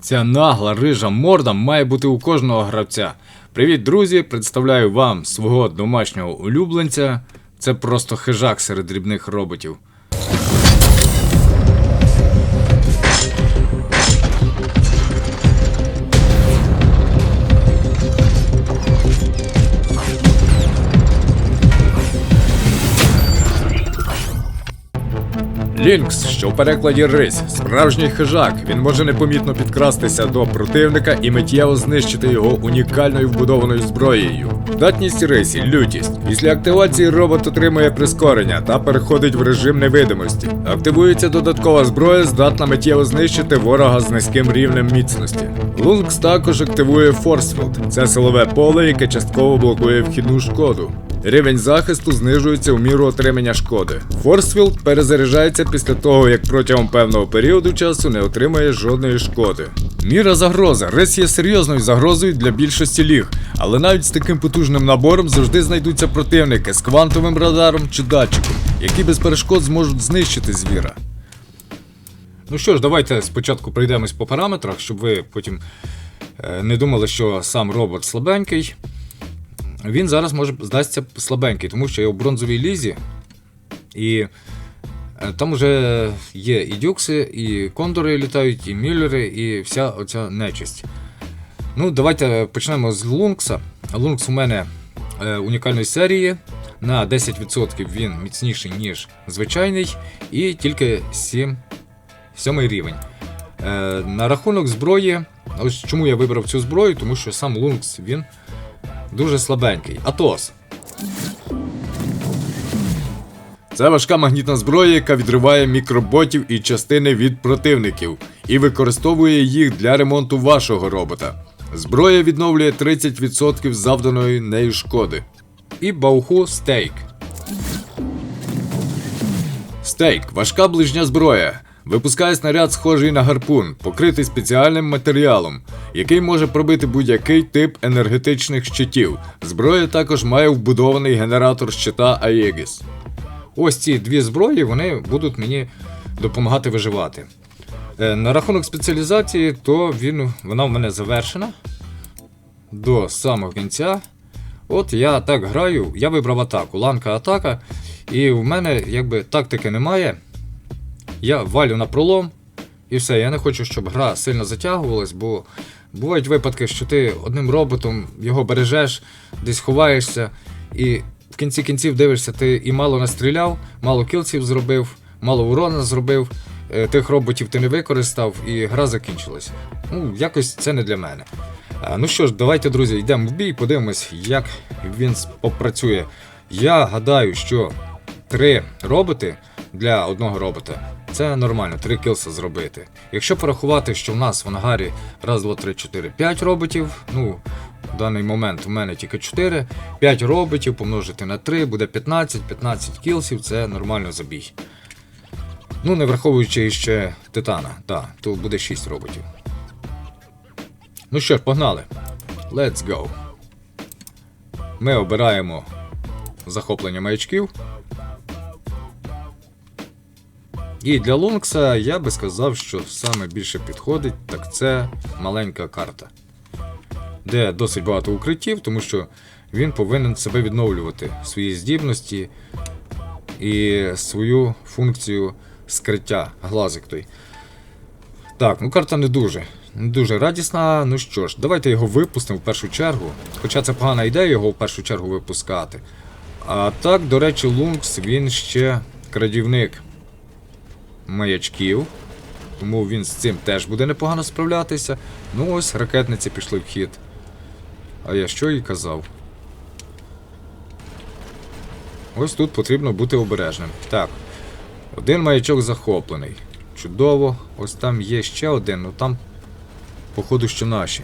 Ця нагла рижа морда має бути у кожного гравця. Привіт, друзі! Представляю вам свого домашнього улюбленця. Це просто хижак серед дрібних роботів. Лінкс, що в перекладі рись, справжній хижак. Він може непомітно підкрастися до противника і миттєво знищити його унікальною вбудованою зброєю. Здатність рисі, лютість. Після активації робот отримує прискорення та переходить в режим невидимості. Активується додаткова зброя, здатна миттєво знищити ворога з низьким рівнем міцності. Лункс також активує Форсфілд. Це силове поле, яке частково блокує вхідну шкоду. Рівень захисту знижується у міру отримання шкоди. Форсфілд перезаряджається після того, як протягом певного періоду часу не отримає жодної шкоди. Міра загроза. Рис є серйозною загрозою для більшості ліг, але навіть з таким потужним набором завжди знайдуться противники з квантовим радаром чи датчиком, які без перешкод зможуть знищити звіра. Ну що ж, давайте спочатку пройдемось по параметрах, щоб ви потім е, не думали, що сам робот слабенький. Він зараз може здасться слабенький, тому що я у бронзовій лізі, і е, там вже є і дюкси, і кондори літають, і мюллери, і вся оця нечисть. Ну, давайте почнемо з Лункса. Лункс у мене е, унікальної серії. На 10% він міцніший, ніж звичайний, і тільки 7, 7 рівень. Е, на рахунок зброї, ось чому я вибрав цю зброю, тому що сам Лункс він дуже слабенький. Атос. Це важка магнітна зброя, яка відриває мікроботів і частини від противників і використовує їх для ремонту вашого робота. Зброя відновлює 30% завданої нею шкоди. І Бауху стейк. Стейк важка ближня зброя. Випускає снаряд, схожий на гарпун, покритий спеціальним матеріалом, який може пробити будь-який тип енергетичних щитів. Зброя також має вбудований генератор щита Аєгіс. Ось ці дві зброї вони будуть мені допомагати виживати. Е, на рахунок спеціалізації, то він, вона в мене завершена до самого кінця. От я так граю, я вибрав атаку, ланка атака, і в мене якби тактики немає. Я валю на пролом і все. Я не хочу, щоб гра сильно затягувалась, бо бувають випадки, що ти одним роботом його бережеш, десь ховаєшся, і в кінці кінців дивишся, ти і мало настріляв, мало кілців зробив, мало урона зробив, е, тих роботів ти не використав, і гра закінчилась. Ну, якось це не для мене. А, Ну що ж, давайте, друзі, йдемо в бій, подивимось, як він попрацює. Я гадаю, що три роботи для одного робота це нормально, три кілса зробити. Якщо порахувати, що в нас в ангарі раз, два, три, чотири, п'ять роботів, ну. В даний момент у мене тільки 4, 5 роботів помножити на 3, буде 15, 15 кілсів, це нормально забій. Ну, не враховуючи ще титана, так, то буде 6 роботів. Ну що ж, погнали. Let's go. Ми обираємо захоплення маячків. І для Лункса я би сказав, що саме більше підходить, так це маленька карта. Де досить багато укриттів, тому що він повинен себе відновлювати, свої здібності і свою функцію скриття, глазик той. Так, ну карта не дуже. Не дуже радісна. Ну що ж, давайте його випустимо в першу чергу. Хоча це погана ідея його в першу чергу випускати. А так, до речі, Лункс він ще крадівник маячків. Тому він з цим теж буде непогано справлятися. Ну ось ракетниці пішли в хід. А я що і казав. Ось тут потрібно бути обережним. Так. Один маячок захоплений. Чудово. Ось там є ще один, ну там, походу, що наші.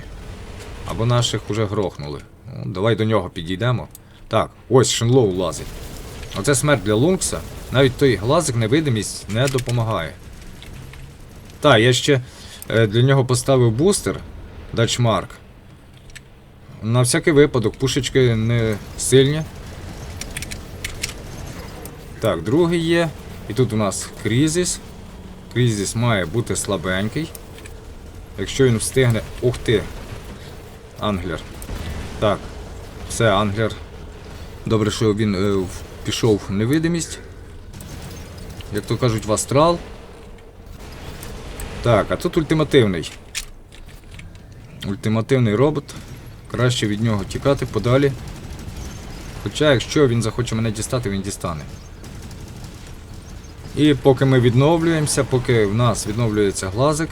Або наших уже грохнули. Ну, давай до нього підійдемо. Так, ось Шенлоу лазить. Оце смерть для Лункса. Навіть той глазик невидимість не допомагає. Так, я ще е, для нього поставив бустер Дачмарк. На всякий випадок, пушечки не сильні. Так, другий є. І тут у нас крізис. Крізис має бути слабенький. Якщо він встигне. Ух ти! Англер. Так. Все, Англер. Добре, що він е, пішов в невидимість. Як то кажуть, в астрал. Так, а тут ультимативний. Ультимативний робот. Краще від нього тікати подалі. Хоча, якщо він захоче мене дістати, він дістане. І поки ми відновлюємося, поки в нас відновлюється глазик,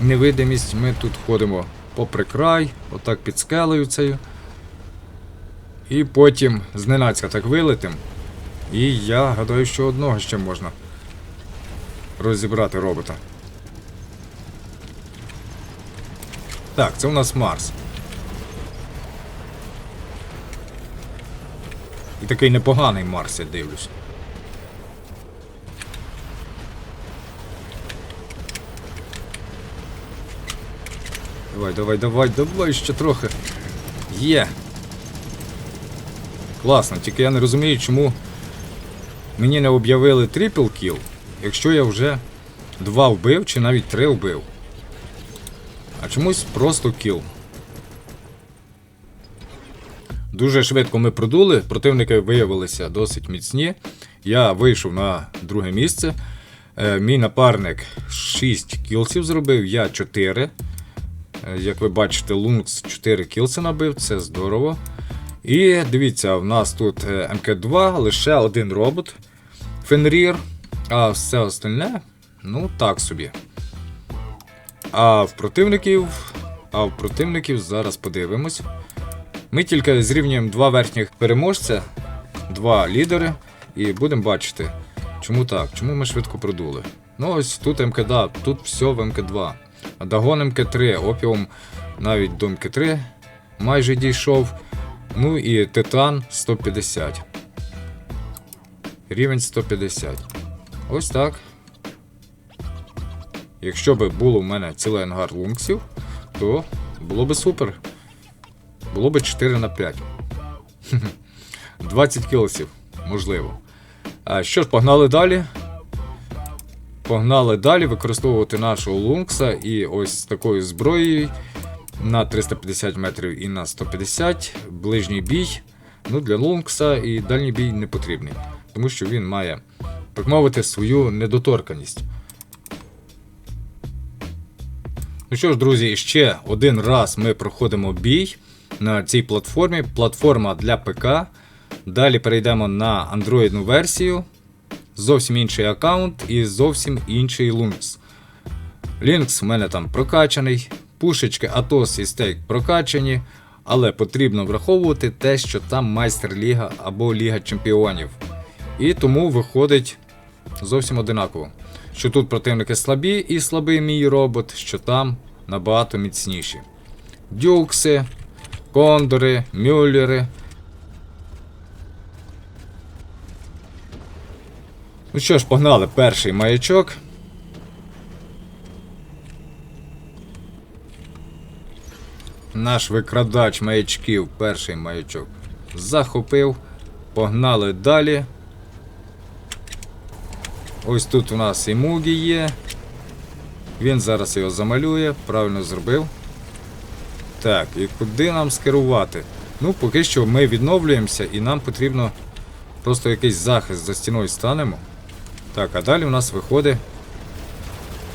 невидимість, ми тут ходимо попри край, отак під скелею цією. І потім зненацька так вилетим. І я гадаю, що одного ще можна розібрати робота. Так, це у нас Марс. І такий непоганий Марс, я дивлюсь. Давай, давай, давай, давай ще трохи. Є. Класно, тільки я не розумію, чому мені не об'явили трипл кіл, якщо я вже два вбив чи навіть три вбив. А чомусь просто кіл. Дуже швидко ми продули, противники виявилися досить міцні. Я вийшов на друге місце. Е, мій напарник 6 кілсів зробив, я 4. Е, Як ви бачите, Лункс 4 кілси набив, це здорово. І дивіться, в нас тут е, МК2, лише один робот. Фенрір, а все остальне, ну так собі. А в противників. А в противників зараз подивимось. Ми тільки зрівнюємо два верхніх переможця, два лідери, і будемо бачити, чому так, чому ми швидко продули. Ну ось тут МК2, тут все в МК2. А Дагон МК3, опіум навіть до МК3 майже дійшов. Ну і Титан 150. Рівень 150. Ось так. Якщо б було в мене цілий ангар лунксів, то було б супер. Було б 4 на 5. 20 кілосів, можливо. А що ж, погнали далі. Погнали далі використовувати нашого лункса і ось такою зброєю на 350 метрів і на 150. Ближній бій. Ну, для лункса і дальній бій не потрібний. Тому що він має, так мовити, свою недоторканість. Ну що ж, друзі, ще один раз ми проходимо бій на цій платформі. Платформа для ПК. Далі перейдемо на андроїдну версію. Зовсім інший аккаунт і зовсім інший лункс. Лінкс в мене там прокачаний, пушечки Атос і стейк прокачані, але потрібно враховувати те, що там майстер ліга або Ліга Чемпіонів. І тому виходить зовсім одинаково. Що тут противники слабі і слабий мій робот, що там набагато міцніші. Дюкси, кондори, мюллери. Ну що ж, погнали, перший маячок. Наш викрадач маячків, перший маячок. Захопив. Погнали далі. Ось тут у нас і Мугі є. Він зараз його замалює, правильно зробив. Так, і куди нам скерувати? Ну, поки що ми відновлюємося і нам потрібно просто якийсь захист за стіною станемо. Так, а далі у нас виходить.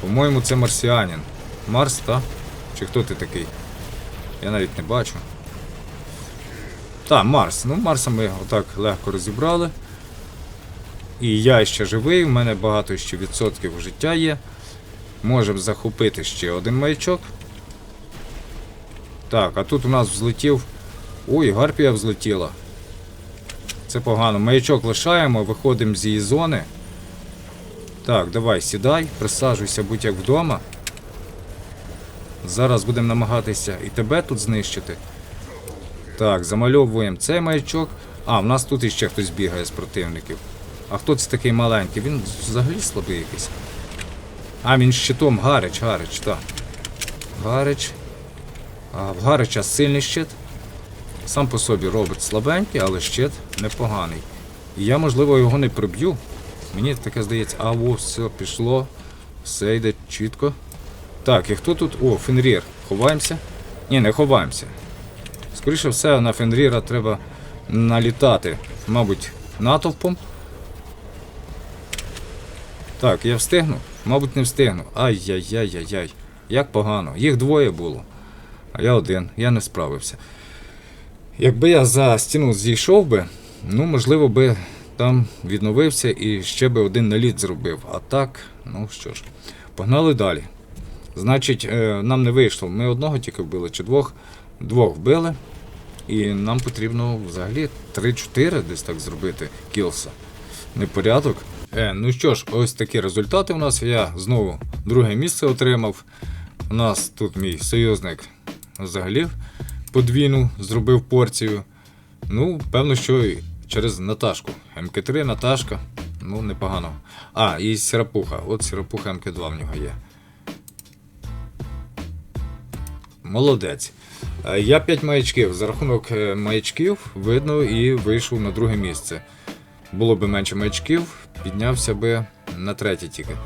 По-моєму, це марсіанін. Марс, та? Чи хто ти такий? Я навіть не бачу. Так, Марс. Ну, Марса ми отак легко розібрали. І я ще живий, у мене багато ще відсотків життя є. Можемо захопити ще один маячок. Так, а тут у нас взлетів. Ой, гарпія взлетіла. Це погано. Маячок лишаємо, виходимо з її зони. Так, давай, сідай, присаджуйся, будь як вдома. Зараз будемо намагатися і тебе тут знищити. Так, замальовуємо цей маячок. А, в нас тут іще хтось бігає з противників. А хто це такий маленький? Він взагалі слабий якийсь. А, він щитом Гарич, Гарич, так. Гарич. А в Гарича сильний щит. Сам по собі робить слабенький, але щит непоганий. І я, можливо, його не приб'ю. Мені таке здається, а о, все, пішло. Все йде чітко. Так, і хто тут? О, Фенрір. Ховаємося? Ні, не ховаємося. Скоріше все, на Фенріра треба налітати. Мабуть, натовпом. Так, я встигну? Мабуть, не встигну. Ай-яй-яй-яй-яй. Як погано. Їх двоє було. А я один, я не справився. Якби я за стіну зійшов би, ну, можливо, би там відновився і ще би один наліт зробив. А так, ну що ж, погнали далі. Значить, е, нам не вийшло. Ми одного тільки вбили чи двох. Двох вбили. І нам потрібно взагалі 3-4 десь так зробити кілса. Непорядок. Е, ну що ж, ось такі результати у нас. Я знову друге місце отримав. У нас тут мій союзник взагалі подвійну зробив порцію. Ну, певно, що і через Наташку. МК3, Наташка. Ну, непогано. А, і Сірапуха. От Сірапуха МК2 в нього є. Молодець. Е, Я 5 маячків. За рахунок е, маячків видно і вийшов на друге місце. Було б менше маячків, піднявся би на третє тільки.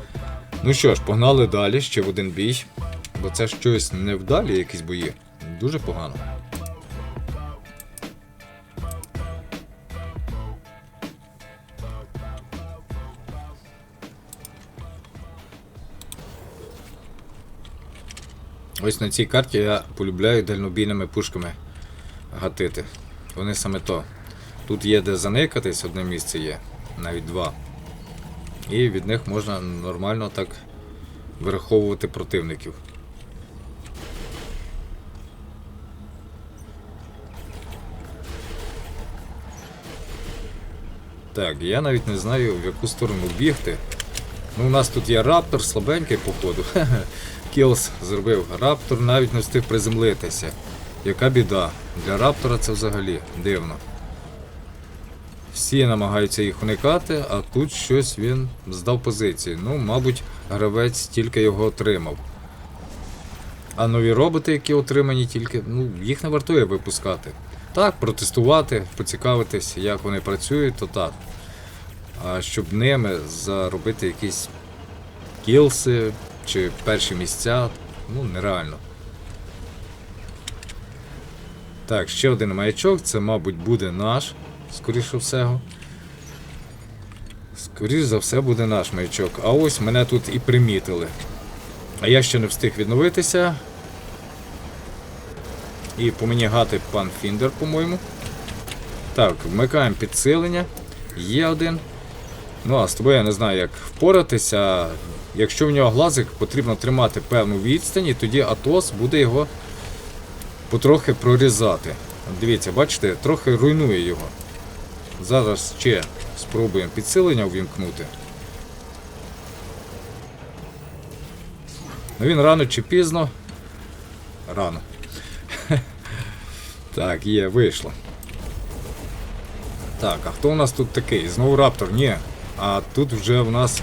Ну що ж, погнали далі, ще в один бій. Бо це щось невдалі, якісь бої. Дуже погано. Ось на цій карті я полюбляю дальнобійними пушками гатити. Вони саме то. Тут є де заникатись, одне місце є, навіть два. І від них можна нормально так вираховувати противників. Так, я навіть не знаю, в яку сторону бігти. Ну, у нас тут є раптор, слабенький, походу. Кілс зробив. Раптор навіть не встиг приземлитися. Яка біда. Для раптора це взагалі дивно. Всі намагаються їх уникати, а тут щось він здав позиції. Ну, мабуть, гравець тільки його отримав. А нові роботи, які отримані, тільки, ну, їх не вартує випускати. Так, протестувати, поцікавитись, як вони працюють, то так. А щоб ними заробити якісь кілси чи перші місця, ну, нереально. Так, ще один маячок, це, мабуть, буде наш, скоріше всього. Скоріше за все буде наш маячок. А ось мене тут і примітили. А я ще не встиг відновитися. І по мені гати пан Фіндер, по-моєму. Так, вмикаємо підсилення. Є один. Ну, а з тобою я не знаю, як впоратися. Якщо в нього глазик, потрібно тримати певну відстань, і тоді Атос буде його потрохи прорізати. Дивіться, бачите, трохи руйнує його. Зараз ще спробуємо підсилення увімкнути. Ну він рано чи пізно. Рано. Так, є, вийшло. Так, а хто у нас тут такий? Знову раптор? Ні. А тут вже в нас.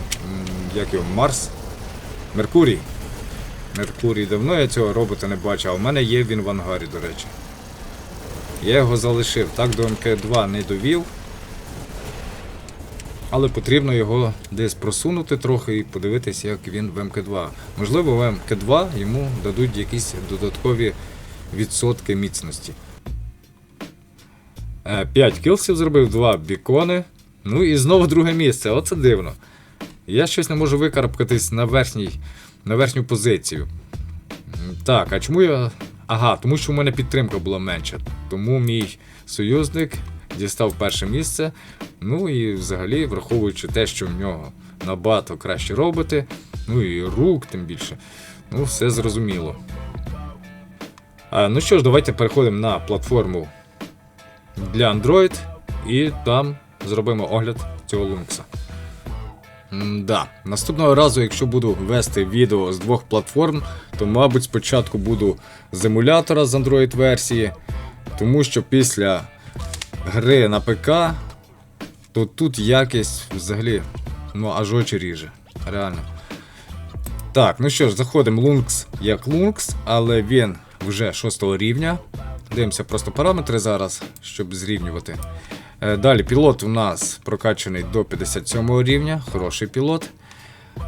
Як його, Марс? Меркурій. Меркурій, давно я цього робота не бачив, а в мене є він в ангарі, до речі. Я його залишив. Так до МК2 не довів. Але потрібно його десь просунути трохи і подивитися, як він в МК2. Можливо, в МК2 йому дадуть якісь додаткові відсотки міцності. 5 кілсів зробив, 2 бікони. Ну і знову друге місце. Оце дивно. Я щось не можу викарабкатись на верхній, на верхню позицію. Так, а чому я. Ага, тому що в мене підтримка була менша. Тому мій союзник дістав перше місце. Ну і взагалі, враховуючи те, що в нього набагато краще роботи, ну і рук тим більше. Ну, все зрозуміло. А, ну що ж, давайте переходимо на платформу для Android і там зробимо огляд цього лункса. Да. Наступного разу, якщо буду вести відео з двох платформ, то, мабуть, спочатку буду з емулятора з Android версії, тому що після гри на ПК, то тут якість взагалі ну, аж очі ріже. Реально. Так, ну що ж, заходимо Lункс як Lункс, але він вже 6 рівня. Дивимося просто параметри зараз, щоб зрівнювати. Е, Далі пілот у нас прокачаний до 57 рівня, хороший пілот.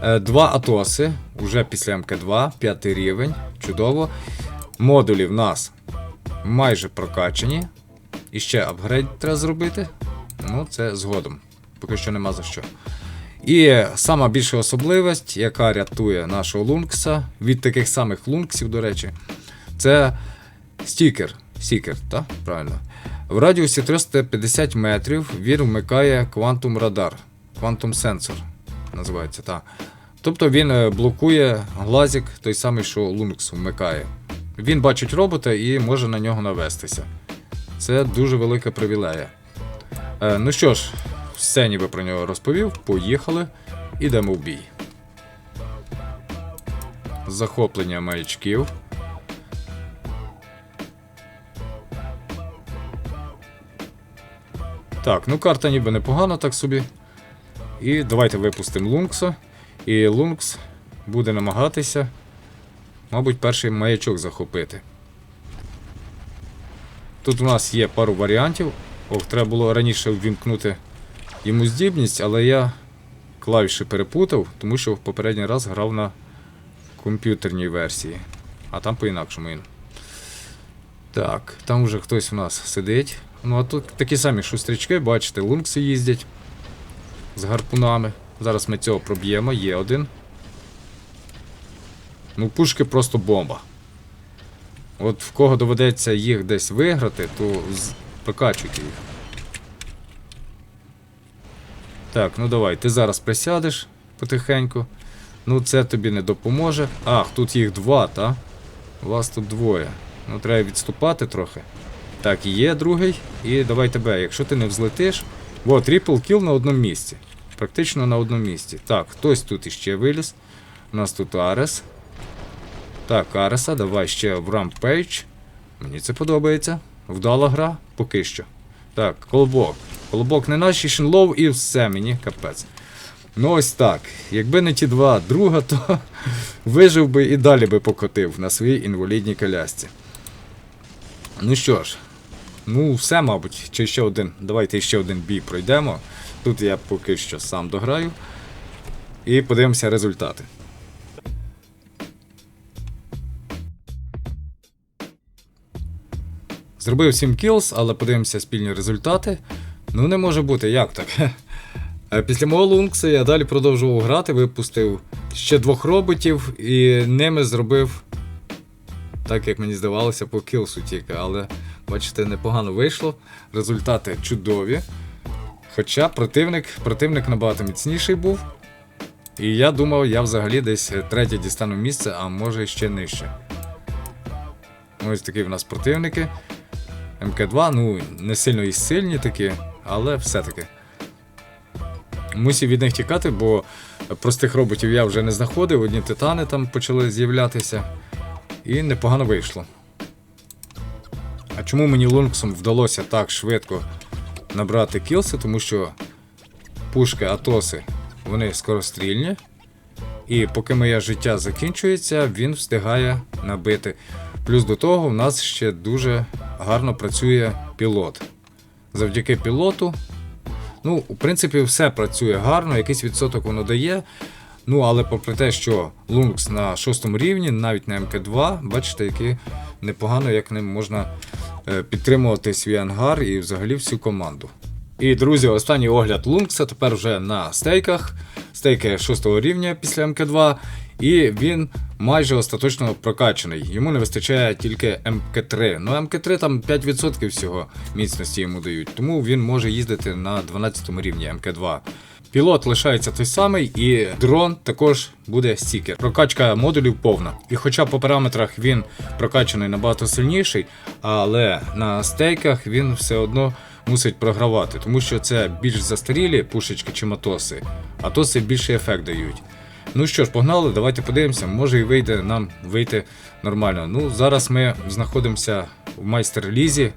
Е, Два Атоси, уже після МК2, п'ятий рівень, чудово. Модулі в нас майже прокачані. І ще апгрейд треба зробити. Ну, це згодом. Поки що нема за що. І сама більша особливість, яка рятує нашого лункса від таких самих лунксів, до речі, це стікер. Стікер, так? Правильно. В радіусі 350 метрів він вмикає Quantum Radar. Quantum Sensor називається, так. Тобто він е, блокує глазик, той самий, що Lункс вмикає. Він бачить робота і може на нього навестися. Це дуже велика привілея. Е, ну що ж, все ніби про нього розповів. Поїхали. Ідемо в бій. Захоплення маячків. Так, ну карта ніби непогана, так собі. І давайте випустимо Лункса. І Лункс буде намагатися, мабуть, перший маячок захопити. Тут у нас є пару варіантів. Ох, треба було раніше ввімкнути йому здібність, але я клавіші перепутав, тому що в попередній раз грав на комп'ютерній версії. А там по-інакшому він. Так, там вже хтось у нас сидить. Ну, а тут такі самі шустрячки, бачите, лункси їздять з гарпунами. Зараз ми цього проб'ємо, є один. Ну, пушки просто бомба. От в кого доведеться їх десь виграти, то прокачуйте їх. Так, ну давай, ти зараз присядеш потихеньку. Ну, це тобі не допоможе. Ах, тут їх два, та? Вас тут двоє. Ну, треба відступати трохи. Так, є другий. І давай тебе. Якщо ти не взлетиш. Во, трипл кіл на одному місці. Практично на одному місці. Так, хтось тут іще виліз. У нас тут Арес. Так, Ареса, давай ще в Rampage. Мені це подобається. Вдала гра, поки що. Так, колобок. Колобок не наш, і Шинлоу і все, мені капець. Ну ось так. Якби не ті два друга, то вижив би і далі би покотив на своїй інвалідній колясці. Ну що ж, ну все, мабуть, чи ще один. Давайте ще один бій пройдемо. Тут я поки що сам дограю. І подивимося результати. Зробив 7 кілс, але подивимося спільні результати. Ну, не може бути, як так? Е, Після мого лункса я далі продовжував грати, випустив ще двох роботів і ними зробив, так як мені здавалося, по кілсу тільки, але бачите, непогано вийшло. Результати чудові. Хоча противник, противник набагато міцніший був. І я думав, я взагалі десь третє дістану місце, а може ще нижче. Ось такі в нас противники. МК2, ну, не сильно і сильні такі, але все-таки. Мусів від них тікати, бо простих роботів я вже не знаходив, одні титани там почали з'являтися. І непогано вийшло. А чому мені Лунксом вдалося так швидко набрати кілси? Тому що пушки Атоси вони скорострільні. І поки моє життя закінчується, він встигає набити. Плюс до того, в нас ще дуже гарно працює пілот. Завдяки пілоту Ну, в принципі, все працює гарно, якийсь відсоток воно дає. Ну, але попри те, що Lункс на шостому рівні, навіть на МК2, бачите, які непогано, як ним можна е, підтримувати свій ангар і взагалі всю команду. І, друзі, останній огляд Лункса тепер вже на стейках. Стейки 6 рівня після МК2, і він майже остаточно прокачаний. Йому не вистачає тільки МК3. Ну, МК3 там 5% всього міцності йому дають, тому він може їздити на 12 рівні МК2. Пілот лишається той самий, і дрон також буде стікер. Прокачка модулів повна. І хоча по параметрах він прокачаний набагато сильніший, але на стейках він все одно мусить програвати, тому що це більш застарілі пушечки чи матоси, а тоси більший ефект дають. Ну що ж, погнали, давайте подивимося, може і вийде нам вийти нормально. Ну, зараз ми знаходимося в майстер-лізі,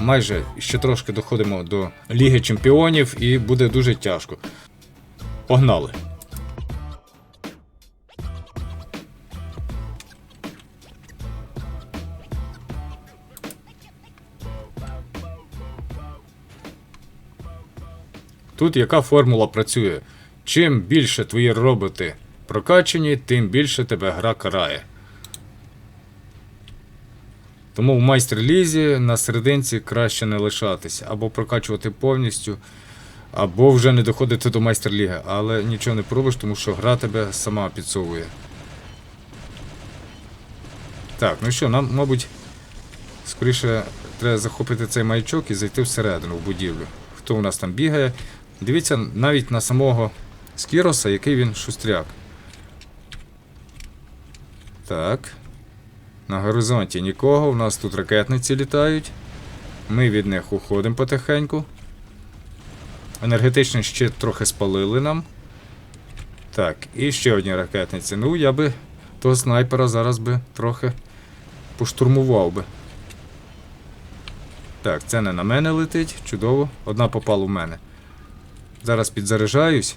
майже ще трошки доходимо до Ліги Чемпіонів і буде дуже тяжко. Погнали! Тут яка формула працює? Чим більше твої роботи прокачані, тим більше тебе гра карає. Тому в майстер-лізі на серединці краще не лишатися, або прокачувати повністю, або вже не доходити до майстер-ліги. Але нічого не пробиш, тому що гра тебе сама підсовує. Так, ну що, нам, мабуть, скоріше треба захопити цей маячок і зайти всередину в будівлю. Хто у нас там бігає? Дивіться навіть на самого Скіроса, який він шустряк. Так. На горизонті нікого, у нас тут ракетниці літають. Ми від них уходимо потихеньку. Енергетичний щит трохи спалили нам. Так, і ще одні ракетниці. Ну, я би того снайпера зараз би трохи поштурмував би. Так, це не на мене летить. Чудово. Одна попала в мене. Зараз підзаряджаюсь.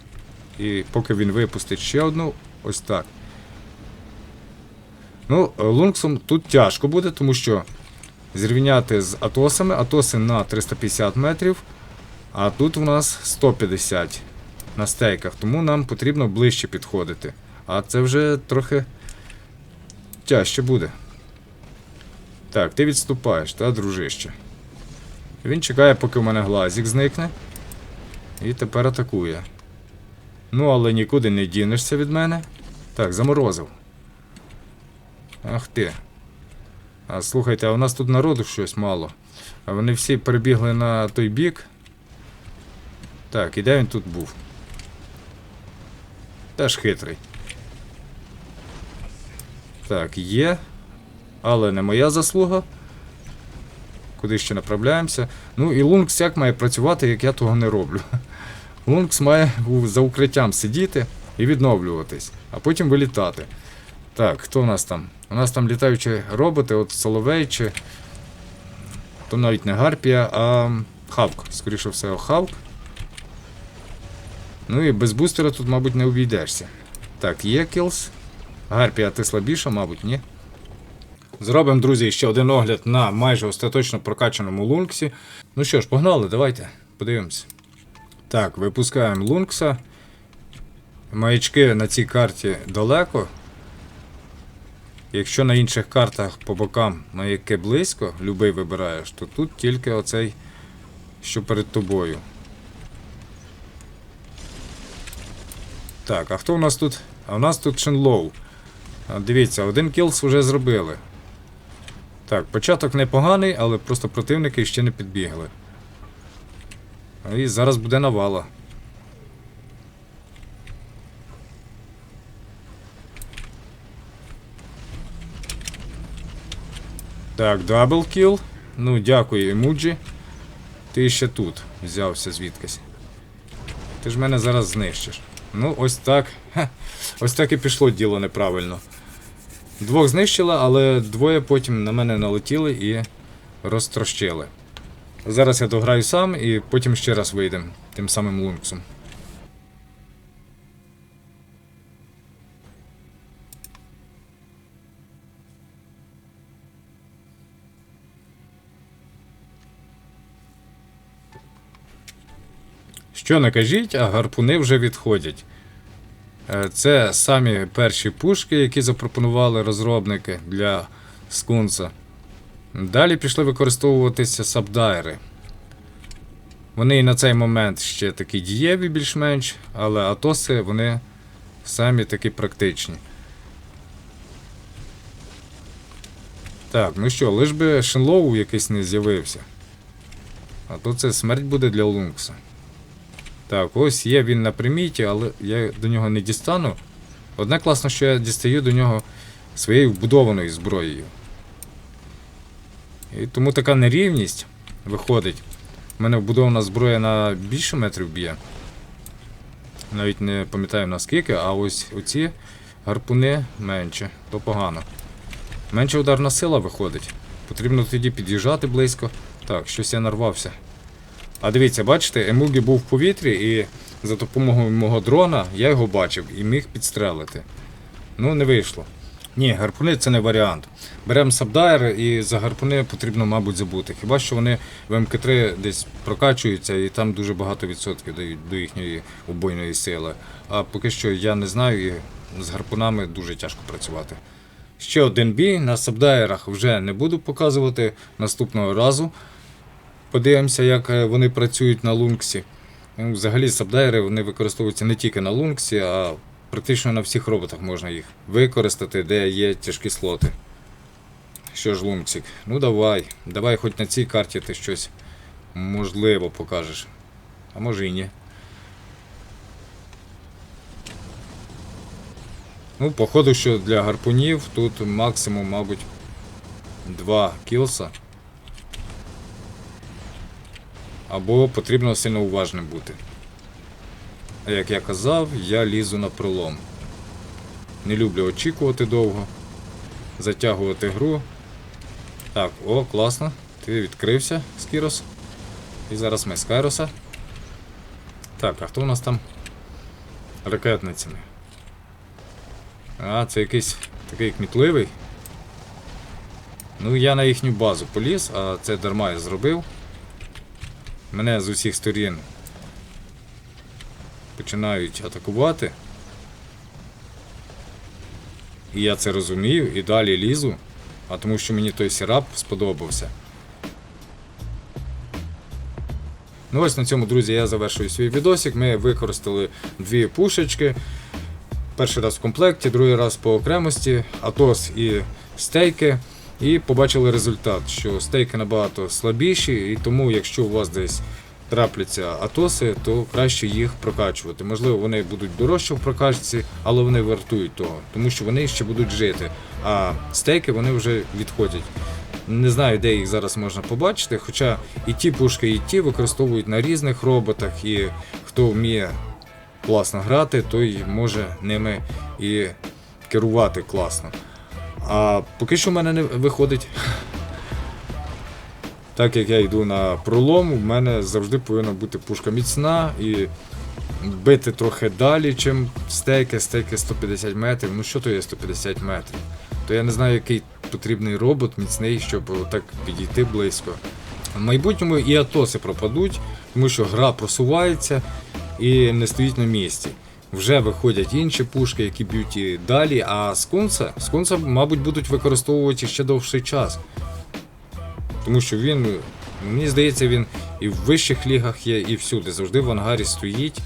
І поки він випустить ще одну, ось так. Ну, лунксом тут тяжко буде, тому що зрівняти з Атосами. Атоси на 350 метрів, а тут у нас 150 на стейках, тому нам потрібно ближче підходити. А це вже трохи тяжче буде. Так, ти відступаєш, та, дружище. Він чекає, поки в мене глазик зникне. І тепер атакує. Ну, але нікуди не дінешся від мене. Так, заморозив. Ах ти. А слухайте, а у нас тут народу щось мало. А вони всі перебігли на той бік. Так, і де він тут був? Теж хитрий. Так, є. Але не моя заслуга. Куди ще направляємося? Ну і Лункс як має працювати, як я того не роблю. Лункс має за укриттям сидіти і відновлюватись, а потім вилітати. Так, хто у нас там? У нас там літаючі роботи, от Соловей чи. То навіть не Гарпія, а Хавк. Скоріше всього, Хавк. Ну і без бустера тут, мабуть, не обійдешся. Так, є кілс. Гарпія, ти слабіша, мабуть, ні? Зробимо, друзі, ще один огляд на майже остаточно прокачаному лунксі. Ну що ж, погнали, давайте подивимось. Так, випускаємо лункса. Маячки на цій карті далеко. Якщо на інших картах по бокам маяки близько, любий вибираєш, то тут тільки оцей, що перед тобою. Так, а хто у нас тут? А у нас тут Шенлоу. Дивіться, один кілс вже зробили. Так, початок непоганий, але просто противники ще не підбігли. І зараз буде навала. Так, даблкіл. Ну, дякую, емуджі. Ти ще тут взявся звідкись. Ти ж мене зараз знищиш. Ну, ось так. Ха. Ось так і пішло діло неправильно. Двох знищила, але двоє потім на мене налетіли і розтрощили. Зараз я дограю сам і потім ще раз вийдемо тим самим лунксом. Що не кажіть, а гарпуни вже відходять. Е, Це самі перші пушки, які запропонували розробники для скунса. Далі пішли використовуватися сабдайри. Вони і на цей момент ще такі дієві більш-менш, але атоси вони самі такі практичні. Так, ну що, лиш би Шенлоу якийсь не з'явився. А то це смерть буде для Лункса. Так, ось є він на приміті, але я до нього не дістану. Одне класно, що я дістаю до нього своєю вбудованою зброєю. І тому така нерівність виходить. У мене вбудована зброя на більше метрів б'є. Навіть не пам'ятаю наскільки, а ось оці гарпуни менше, то погано. Менша ударна сила виходить. Потрібно тоді під'їжджати близько. Так, щось я нарвався. А дивіться, бачите, Емугі був в повітрі, і за допомогою мого дрона я його бачив і міг підстрелити. Ну, не вийшло. Ні, гарпуни це не варіант. Беремо сабдайр і за гарпуни потрібно, мабуть, забути. Хіба що вони в МК3 десь прокачуються і там дуже багато відсотків дають до їхньої убойної сили. А поки що я не знаю і з гарпунами дуже тяжко працювати. Ще один бій на сабдайерах вже не буду показувати наступного разу. Подивимося, як е, вони працюють на лунксі. Ну, Взагалі сабдайери вони використовуються не тільки на лунксі, а практично на всіх роботах можна їх використати, де є тяжкі слоти. Що ж, лунксик, ну давай, давай хоч на цій карті ти щось можливо покажеш. А може і ні. Ну, походу, що для гарпунів тут максимум, мабуть, 2 кілса. Або потрібно сильно уважним бути. А як я казав, я лізу на пролом. Не люблю очікувати довго, затягувати гру. Так, о, класно. Ти відкрився, Скірос. І зараз ми з Кайроса. Так, а хто у нас там ракетницями? А, це якийсь такий кмітливий. Ну, я на їхню базу поліз, а це дарма я зробив. Мене з усіх сторін починають атакувати. І я це розумію і далі лізу, а тому що мені той сірап сподобався. Ну ось на цьому, друзі, я завершую свій відосик. Ми використали дві пушечки. Перший раз в комплекті, другий раз по окремості, Атос і стейки. І побачили результат, що стейки набагато слабіші, і тому, якщо у вас десь трапляться атоси, то краще їх прокачувати. Можливо, вони будуть дорожчі в прокачці, але вони вартують того, тому що вони ще будуть жити. А стейки вони вже відходять. Не знаю, де їх зараз можна побачити, хоча і ті пушки, і ті використовують на різних роботах, і хто вміє класно грати, той може ними і керувати класно. А поки що в мене не виходить. Так як я йду на пролом, у мене завжди повинна бути пушка міцна і бити трохи далі, чим стейки. Стейки 150 метрів. Ну що то є 150 метрів? То я не знаю, який потрібний робот міцний, щоб так підійти близько. В майбутньому і атоси пропадуть, тому що гра просувається і не стоїть на місці. Вже виходять інші пушки, які б'ють і далі, а скунса, скунса, мабуть, будуть використовувати ще довший час. Тому що він, мені здається, він і в вищих лігах є, і всюди. Завжди в ангарі стоїть.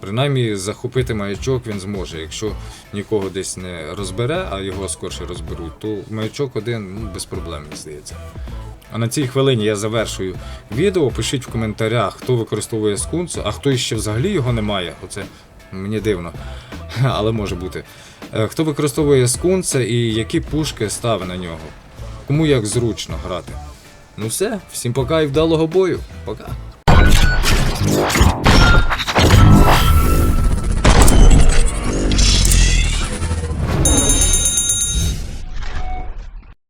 Принаймні захопити маячок він зможе. Якщо нікого десь не розбере, а його скорше розберуть, то маячок один ну, без проблем, мені здається. А на цій хвилині я завершую відео. Пишіть в коментарях, хто використовує скунсу, а хто ще взагалі його не має. Оце мені дивно, але може бути. Е, Хто використовує скунса і які пушки ставить на нього. Кому як зручно грати. Ну все, всім пока і вдалого бою. Пока.